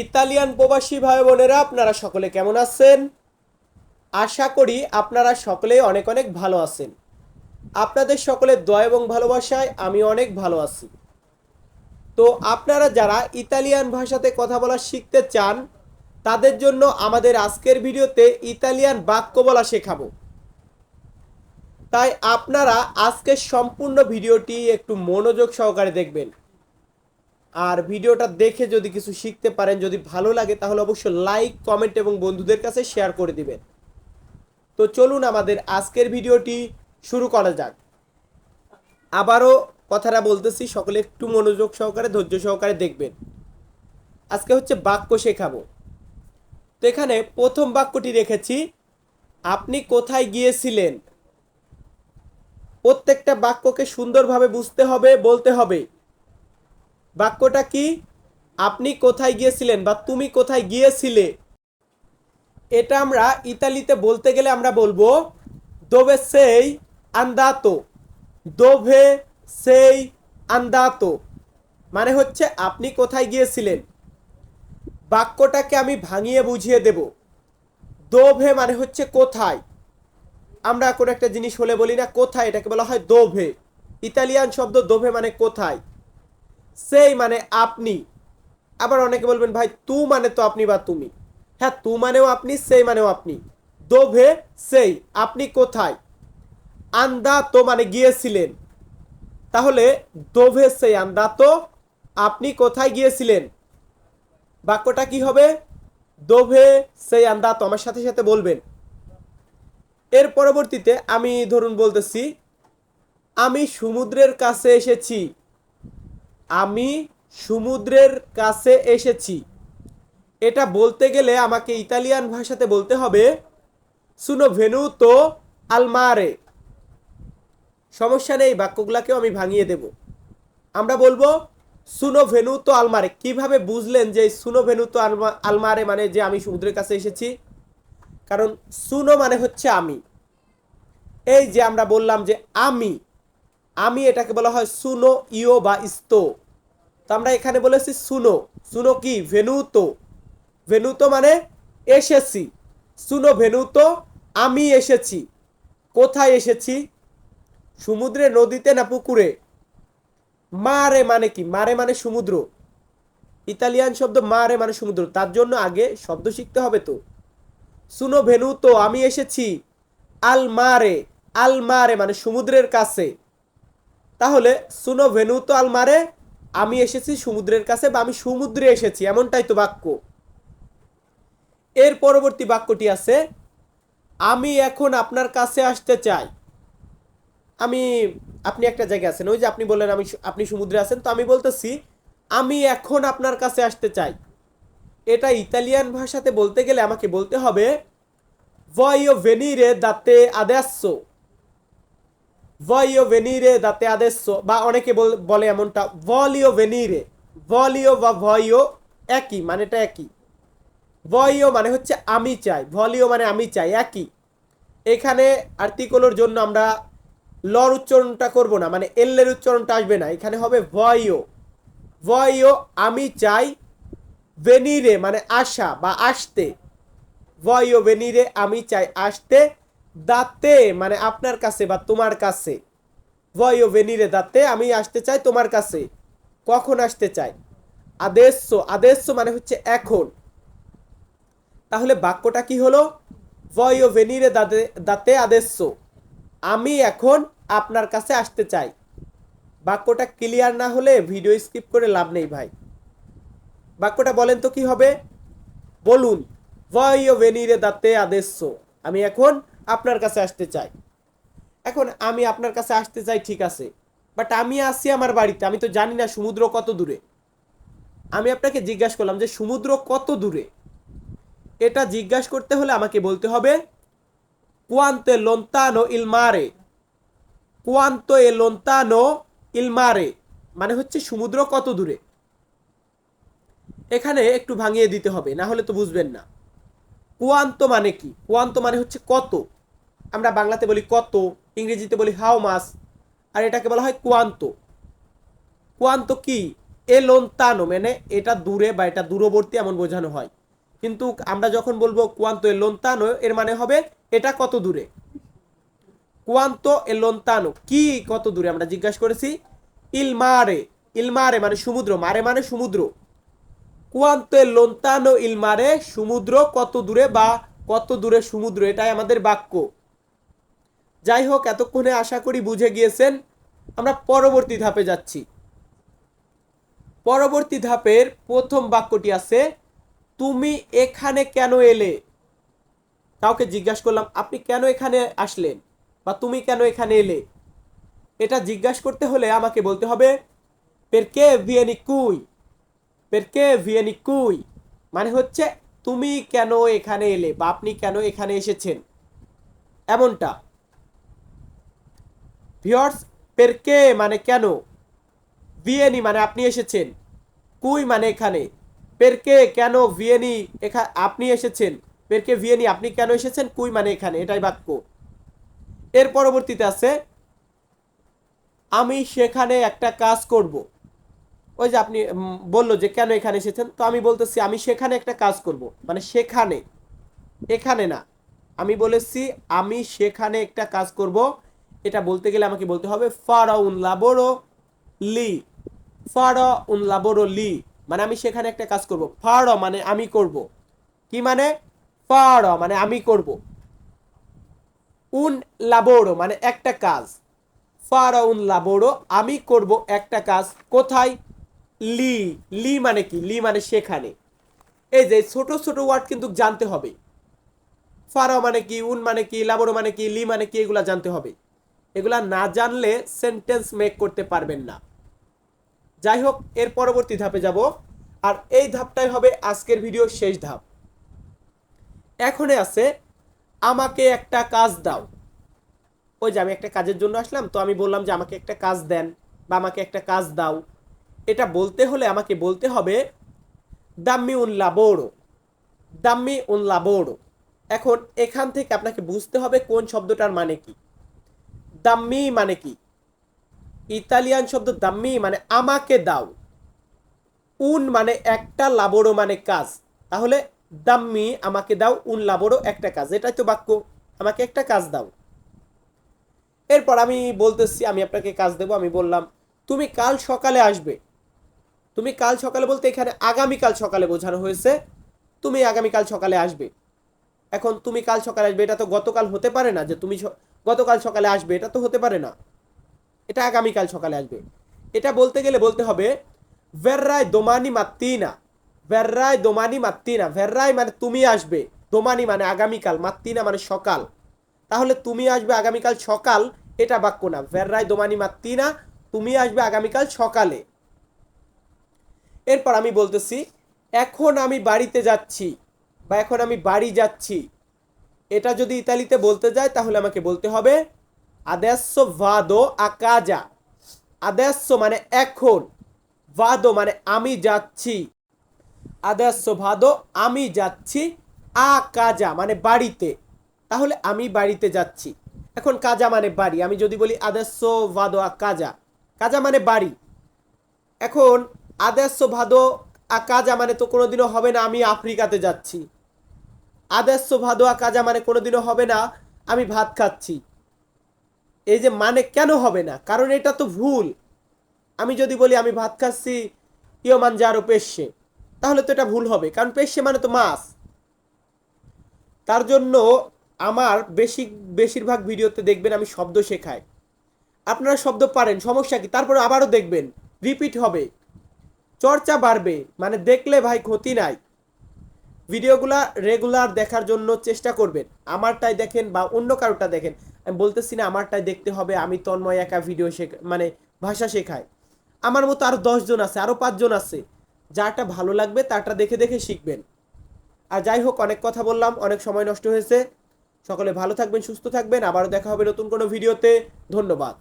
Italian প্রবাসী ভাই বোনেরা আপনারা সকলে কেমন আছেন? আশা করি আপনারা সকলে অনেক অনেক ভালো আছেন। আপনাদের সকলের দয়া এবং ভালোবাসায় আমি অনেক ভালো আছি। তো আপনারা যারা ইতালিয়ান ভাষাতে কথা বলা শিখতে চান, তাদের জন্য আমাদের আজকের ভিডিওতে ইতালিয়ান বাক্য বলা শেখাবো। তাই আপনারা আজকের সম্পূর্ণ ভিডিওটি একটু মনোযোগ সহকারে দেখবেন। আর ভিডিওটা দেখে যদি কিছু শিখতে পারেন, যদি ভালো লাগে, তাহলে অবশ্যই লাইক কমেন্ট এবং বন্ধুদের কাছে শেয়ার করে দিবেন। তো চলুন আমাদের আজকের ভিডিওটি শুরু করা যাক। আবারও কথাটা বলতেছি, সকলে একটু মনোযোগ সহকারে, ধৈর্য সহকারে দেখবেন। আজকে হচ্ছে বাক্য শেখাবো। তো এখানে প্রথম বাক্যটি রেখেছি, আপনি কোথায় গিয়েছিলেন? প্রত্যেকটা বাক্যকে সুন্দরভাবে বুঝতে হবে, বলতে হবে। বাক্যটা কি? আপনি কোথায় গিয়েছিলেন বা তুমি কোথায় গিয়েছিলে? এটা আমরা ইতালিতে বলতে গেলে আমরা বলব দোভে সেই আন্দাতো। দোভে সেই আন্দাতো। মানে হচ্ছে আপনি কোথায় গিয়েছিলেন? বাক্যটাকে আমি ভাঙিয়ে বুঝিয়ে দেব। দোভে মানে হচ্ছে কোথায়? আমরা কোনো একটা জিনিস হলে বলি না কোথায়, এটাকে বলা হয় দোভে ইতালিয়ান শব্দ দোভে মানে কোথায়? সেই মানে আপনি। আবার অনেকে বলবেন, ভাই, তু মানে তো আপনি বা তুমি। হ্যাঁ তু মানেও আপনি, সেই মানেও আপনি। দোভে, সেই, আপনি কোথায়? আন্দা তো মানে গিয়েছিলেন। তাহলে দোভে, সেই, আন্দা তো আপনি কোথায় গিয়েছিলেন? বাক্যটা কি হবে? দোভে, সেই, আন্দা তো আমার সাথে সাথে বলবেন। এর পরবর্তীতে আমি ধরুন বলতেছি, আমি সমুদ্রের কাছে এসেছি। আমি সমুদ্রের কাছে এসেছি। এটা বলতে গেলে আমাকে ইতালিয়ান ভাষাতে বলতে হবে, সুনো ভেনু তো আলমারে সমস্যা নেই, বাক্যগুলাকেও আমি ভাঙিয়ে দেব। আমরা বলব, সুনো ভেনু তো আলমারে কীভাবে বুঝলেন যে সুনো ভেনু তো আলমা- আলমারে মানে যে আমি সমুদ্রের কাছে এসেছি? কারণ সুনো মানে হচ্ছে আমি। এই যে আমরা বললাম যে আমি। আমি এটাকে বলা হয় সুনো ইও বা ইস্তো। তো আমরা এখানে বলেছি সুনো। সুনো কি? ভেনুতো। ভেনুতো মানে এসেছি। সুনো ভেনুতো, আমি এসেছি। কোথায় এসেছি? সমুদ্রে, নদীতে না পুকুরে? মারে মানে কি? মারে মানে সমুদ্র। ইতালিয়ান শব্দ মারে মানে সমুদ্র। তার জন্য আগে শব্দ শিখতে হবে তো। সুনো ভেনুতো, আমি এসেছি। আল মারে। আল মারে মানে সমুদ্রের কাছে। তাহলে সুনো ভেনুতো, আল মারে আমি এসেছি সমুদ্রের কাছে বা আমি সমুদ্রে এসেছি, এমনটাই তো বাক্য। এর পরবর্তী বাক্যটি আছে, আমি এখন আপনার কাছে আসতে চাই। আমি, আপনি একটা জায়গায় আছেন, ওই যে আপনি বললেন আমি আপনি সমুদ্রে আছেন, তো আমি বলতেছি, আমি এখন আপনার কাছে আসতে চাই। এটা ইতালিয়ান ভাষাতে বলতে গেলে আমাকে বলতে হবে ভয়ো ভেনিরে দাতে আদেসো ভয়ো ভেনিরে দাতে আদেসো বা অনেকে বলে এমনটা ভলিও ভেনিরে ভলিও বা ভয়ো একই মানে এটা একই। ভয়ো মানে হচ্ছে আমি চাই। ভলিও মানে আমি চাই, একই। এখানে আর্টিকলোর জন্য আমরা লর উচ্চারণটা করব না মানে এল্লের উচ্চারণটা আসবে না। এখানে হবে ভয়ও ভয়ও আমি চাই ভেনিরে মানে আসা বা আসতে। ভয়ও ভেনিরে আমি চাই আসতে। দাতে মানে আপনার কাছে বা তোমার কাছে। ভয়ও ভেনিরে দাতে, আমি আসতে চাই তোমার কাছে। কখন আসতে চাই? আদেশ আদেশ মানে হচ্ছে এখন। তাহলে বাক্যটা কি হলো? ভয়ও ভেনিরে দাতে দাতে আদেশ আমি এখন আপনার কাছে আসতে চাই। বাক্যটা ক্লিয়ার না হলে ভিডিও স্কিপ করে লাভ নেই ভাই। বাক্যটা বলেন তো কি হবে? বলুন ভয়ও ভেনিরে দাতে আদেশ আমি এখন আপনার কাছে আসতে চাই। এখন আমি আপনার কাছে আসতে চাই, ঠিক আছে। বাট আমি আসি আমার বাড়িতে, আমি তো জানি না সমুদ্র কত দূরে। আমি আপনাকে জিজ্ঞাসা করলাম যে সমুদ্র কত দূরে? এটা জিজ্ঞাসা করতে হলে আমাকে বলতে হবে, কোয়ান্তে লোন্তানো ইলমারে কোয়ান্তো এ লোন্তানো ইলমারে মানে হচ্ছে সমুদ্র কত দূরে? এখানে একটু ভাঙিয়ে দিতে হবে, না হলে তো বুঝবেন না। কুয়ান্ত মানে কি? কুয়ান্ত মানে হচ্ছে কত? আমরা বাংলাতে বলি কত, ইংরেজিতে বলি হাও মাস আর এটাকে বলা হয় কুয়ান্ত। কুয়ান্ত কি? এ লোনতানো মানে এটা দূরে বা এটা দূরবর্তী এমন বোঝানো হয়। কিন্তু আমরা যখন বলব কুয়ান্ত এ লোনতানো এর মানে হবে এটা কত দূরে? কুয়ান্ত এ লোনতানো কি কত দূরে? আমরা জিজ্ঞাসা করেছি, ইলমারে। ইলমারে মানে সমুদ্র। মারে মানে সমুদ্র। কুয়ান্ত লোনতানো ইলমারে সমুদ্র কত দূরে বা কত দূরে সমুদ্র? এটাই আমাদের বাক্য। যাই হোক, এতক্ষণে আশা করি বুঝে গিয়েছেন। আমরা পরবর্তী ধাপে যাচ্ছি। পরবর্তী ধাপের প্রথম বাক্যটি আছে, তুমি এখানে কেন এলে? কাউকে জিজ্ঞাসা করলাম, আপনি কেন এখানে আসলেন বা তুমি কেন এখানে এলে? এটা জিজ্ঞাসা করতে হলে আমাকে বলতে হবে, পেরকে ভিয়েনি কুই? পেরকে ভিয়েনি কুই মানে হচ্ছে তুমি কেন এখানে এলে বা আপনি কেন এখানে এসেছেন? এমনটা। ভিওর্স পেরকে মানে কেন? ভিয়েনি মানে আপনি এসেছেন। কুই মানে এখানে। পেরকে কেন ভিয়েনি এখা, আপনি এসেছেন? পেরকে ভিয়েনি আপনি কেন এসেছেন? কুই মানে এখানে, এটাই বাক্য। এর পরবর্তীতে আছে, আমি সেখানে একটা কাজ করব। ওই যে আপনি বলল যে কেন এখানে এসেছেন? তো আমি বলতেছি, আমি সেখানে একটা কাজ করব। মানে সেখানে, এখানে না। আমি বলেছি, আমি সেখানে একটা কাজ করব। এটা বলতে গেলে আমাকে বলতে হবে ফারা উন লাবোরো লি ফারা উন লাবোরো লি। মানে আমি সেখানে একটা কাজ করব। ফার মানে আমি করব। কি মানে? ফার মানে আমি করব। উন লাবোরো মানে একটা কাজ। ফারা উন লাবোরো, আমি করব একটা কাজ। কোথায়? লি লি মানে কি? লি মানে সেখানে। এই যে ছোট ছোট ওয়ার্ড কিন্তু জানতে হবে। ফারো মানে কি? উন মানে কি? লাবোরো মানে কি? লি মানে কি? এগুলা জানতে হবে। এগুলা না জানলে সেন্টেন্স মেক করতে পারবেন না। যাই হোক, এর পরবর্তী ধাপে যাব। আর এই ধাপটাই হবে আজকের ভিডিও শেষ ধাপ। এখনে আছে, আমাকে একটা কাজ দাও। ওই যে আমি একটা কাজের জন্য আসলাম, তো আমি বললাম যে, আমাকে একটা কাজ দেন বা আমাকে একটা কাজ দাও। এটা বলতে হলে আমাকে বলতে হবে, দাম্মি উন লাবোড়ো দাম্মি উন লাবোড়ো এখন এখান থেকে আপনাকে বুঝতে হবে কোন শব্দটার মানে কি। দাম্মি মানে কি? ইতালিয়ান শব্দ দাম্মি মানে আমাকে দাও। উন মানে একটা, লাবোরো মানে কাজ। তাহলে দাম্মি আমাকে দাও, উন লাবোরো একটা কাজ। এটাই তো বাক্য। আমাকে একটা কাজ দাও। এরপর আমি বলতেছি, আমি আপনাকে কাজ দেব। আমি বললাম, তুমি কাল সকালে আসবে। তুমি কাল সকালে বলতে এখানে আগামীকাল সকালে বোঝানো হয়েছে। তুমি আগামীকাল সকালে আসবে। এখন তুমি কাল সকালে আসবে, এটা তো গতকাল হতে পারে না যে তুমি গতকাল সকালে আসবে, এটা তো হতে পারে না। এটা আগামীকাল সকালে আসবে। এটা বলতে গেলে বলতে হবে ভেররায় দোমানি মাত্তিনা ভেররায় দোমানি মাত্তিনা ভেররায় মানে তুমি আসবে। দোমানি মানে আগামীকাল মাত্তিনা মানে সকাল। তাহলে তুমি আসবে আগামীকাল সকাল, এটা বাক্য না। ভেররায় দোমানি মাত্তিনা তুমি আসবে আগামীকাল সকালে। এরপর আমি বলতেছি, এখন আমি বাড়িতে যাচ্ছি বা এখন আমি বাড়ি যাচ্ছি। এটা যদি ইতালিতে বলতে যায়, তাহলে আমাকে বলতে হবে আদেsso ভাদো casa. Adesso মানে এখন। ভাদো মানে আমি যাচ্ছি। Adesso ভাদো আমি যাচ্ছি আ কাজা মানে বাড়িতে। তাহলে আমি বাড়িতে যাচ্ছি। এখন কাজা মানে বাড়ি। আমি যদি বলি, adesso ভাদো আ কাজা কাজা মানে বাড়ি। এখন adesso ভাদো casa মানে তো কোনোদিনও হবে না, আমি আফ্রিকাতে যাচ্ছি। আদেশ ভাদোয়া কাজা মানে কোনোদিনও হবে না, আমি ভাত খাচ্ছি। এই যে মানে কেন হবে না? কারণ এটা তো ভুল। আমি যদি বলি আমি ভাত খাচ্ছি ইয় মান ইয়মান জারো পেশে, তাহলে তো এটা ভুল হবে, কারণ পেশে মানে তো মাছ। তার জন্য আমার বেশি, বেশিরভাগ ভিডিওতে দেখবেন আমি শব্দ শেখাই। আপনারা শব্দ পারেন, সমস্যা কি? তারপরে আবারও দেখবেন, রিপিট হবে। চর্চা বাড়বে মানে দেখলে ভাই ক্ষতি নাই। ভিডিওগুলা রেগুলার দেখার জন্য চেষ্টা করবেন। আমারটাই দেখেন বা অন্য কারোটা দেখেন। আমি বলতেছি না আমারটাই দেখতে হবে, আমি তন্ময় একা ভিডিও শেখ মানে ভাষা শেখাই। আমার মতো আরও দশজন আছে আরও পাঁচজন আছে। যারটা ভালো লাগবে তারটা দেখে দেখে শিখবেন। আর যাই হোক, অনেক কথা বললাম, অনেক সময় নষ্ট হয়েছে। সকলে ভালো থাকবেন, সুস্থ থাকবেন। আবারও দেখা হবে নতুন কোনো ভিডিওতে ধন্যবাদ।